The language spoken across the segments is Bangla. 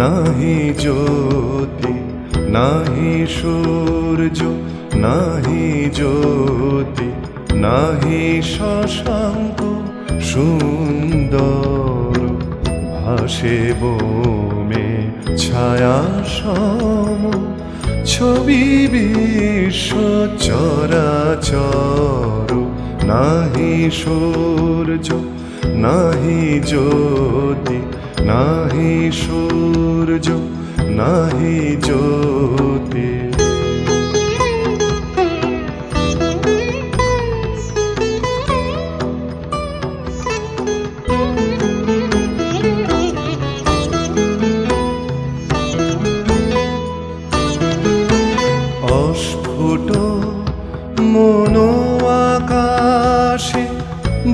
নাহি জ্যোতি, নাহি সূর্য, নাহি জ্যোতি, নাহি শশাঙ্ক সুন্দর। ভাসে বোমে ছায়া সম, ছবি বিশ্ব চরাচর, নাহি সূর্য নাহি জ্যোতি নাহি সূর্য নাহি জ্যোতি।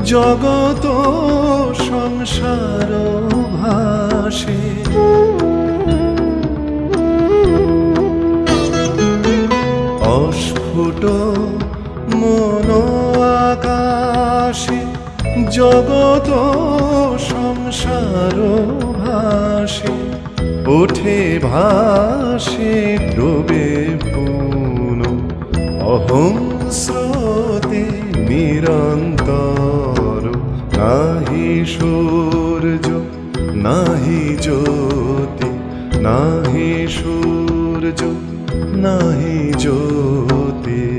জগত সংসার ভাসে। অস্ফুট মনো আকাশে জগত সংসার ভাসে। ওঠে ভাসে, ডোবে পুন। অহং স্রোতে নিরন্তর। নাহি সূর্য নাহি জ্যোতি নাহি সূর্য নাহি জ্যোতি।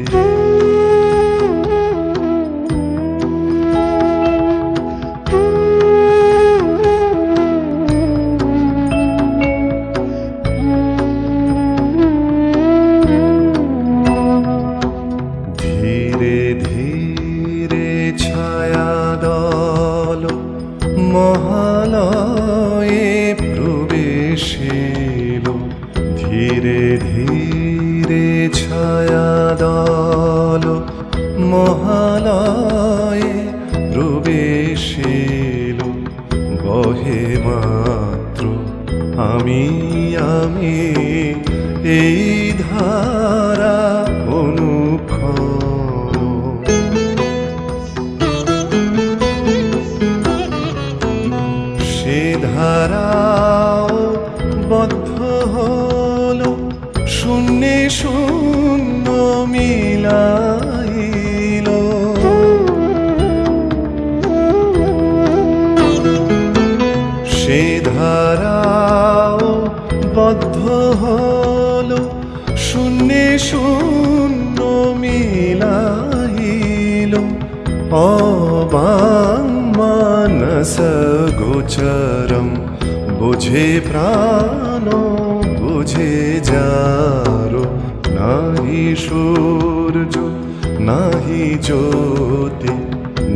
মহালয়ে প্রবেশিল। ধীরে ধীরে ছায়া দল। মহালয়ে প্রবেশিল। বহে মাত্র আমি আমি এই ধারা সে ধারাও বদ্ধ হলো। শূন্যে শূন্য মিলাইল। সে ধারাও বদ্ধ হলো। শূন্যে শূন্য মিলাইল। অবাং মানস গোচরম বুঝে প্রাণ বুঝে যারো নাহি সূর্য নাহি জ্যোতি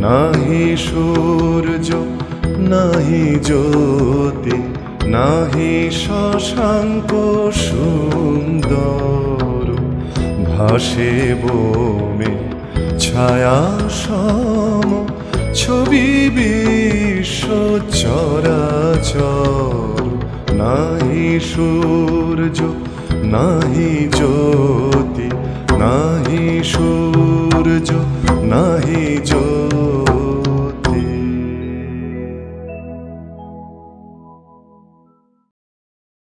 নাহি সূর্য নাহি জ্যোতি নাহি শশাঙ্ক সুন্দর ভাসে বোমে ছায়া সম ছবি বিশ্ব চরাচর। নাহি সূর্য নাহি জ্যোতি নাহি সূর্য নাহি জ্যোতি।